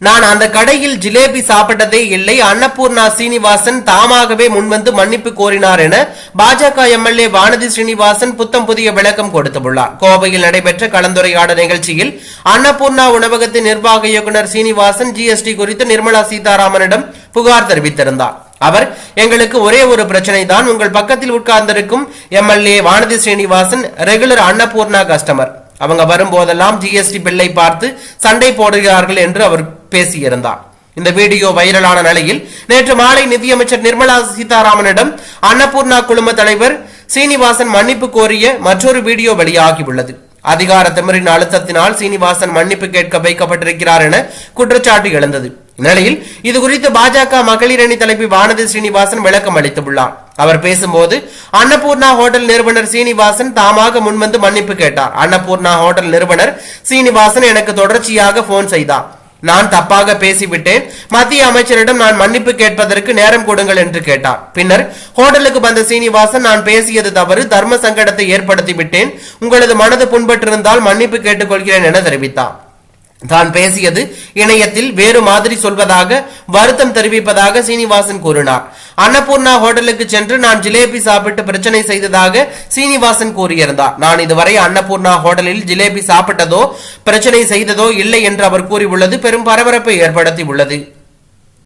நான் அந்த கடையில் ஜிலேபி சாப்பிட்டதே இல்லை. அன்னபூர்ணா சீனிவாசன் தாமாகவே முன்வந்து மன்னிப்பு கோரினார் என பாஜக எம்எல்ஏ வானதி ஸ்ரீனிவாசன் புத்தம் புதிய விளக்கம் கொடுத்துள்ளார். கோவையில் நடைபெற்ற கலந்துரையாடல் நிகழ்ச்சியில் அன்னபூர்ணா உணவகத்தின் நிர்வாக இயக்குநர் சீனிவாசன் ஜிஎஸ்டி குறித்து நிர்மலா சீதாராமனிடம் புகார் தெரிவித்திருந்தார். அவர் எங்களுக்கு ஒரே ஒரு பிரச்சனை தான் உங்கள் பக்கத்தில் உட்கார்ந்திருக்கும் MLA Vanathi Srinivasan regular Annapoorna customer. அவங்க வரும்போதெல்லாம் ஜிஎஸ்டி பில்லை பார்த்து சண்டை போடுகிறார்கள் என்று அவர் பேசியிருந்தார். இந்த வீடியோ வைரலான நிலையில் நேற்று மாலை நிதியமைச்சர் நிர்மலா சீதாராமனிடம் அன்னபூர்ணா குழும தலைவர் சீனிவாசன் மன்னிப்பு கோரிய மற்றொரு வீடியோ வெளியாகியுள்ளது. அதிகார திமிரின் அழுத்தத்தினால் சீனிவாசன் மன்னிப்பு கேட்க வைக்கப்பட்டிருக்கிறார் என குற்றச்சாட்டு எழுந்தது. இந்நிலையில் இது குறித்து பாஜக மகளிர் அணி தலைவி வானதி சீனிவாசன் விளக்கம் அளித்துள்ளார். அவர் பேசும்போது அன்னபூர்ணா ஹோட்டல் நிறுவனர் சீனிவாசன் தாமாக முன்வந்து மன்னிப்பு கேட்டார். அன்னபூர்ணா ஹோட்டல் நிறுவனர் சீனிவாசன் எனக்கு தொடர்ச்சியாக போன் செய்தார். நான் தப்பாக பேசிவிட்டேன். மத்திய அமைச்சரிடம் நான் மன்னிப்பு கேட்பதற்கு நேரம் கொடுங்கள் என்று கேட்டார். பின்னர் ஹோட்டலுக்கு வந்த சீனிவாசன் நான் பேசியது தவறு. தர்ம சங்கடத்தை ஏற்படுத்தி விட்டேன் உங்களது மனது புண்பட்டிருந்தால் மன்னிப்பு கேட்டுக்கொள்கிறேன் என தெரிவித்தார். தான் பேசியது இணையத்தில் வேறு மாதிரி சொல்வதாக வருத்தம் தெரிவிப்பதாக சீனிவாசன் கூறினார். அன்னபூர்ணா ஹோட்டலுக்கு சென்று நான் ஜிலேபி சாப்பிட்டு பிரச்சனை செய்ததாக சீனிவாசன் கூறியிருந்தார். நான் இதுவரை அன்னபூர்ணா ஹோட்டலில் ஜிலேபி சாப்பிட்டதோ பிரச்சனை செய்ததோ இல்லை என்று அவர் கூறியுள்ளது. பெரும் பரபரப்பை ஏற்படுத்தி உள்ளது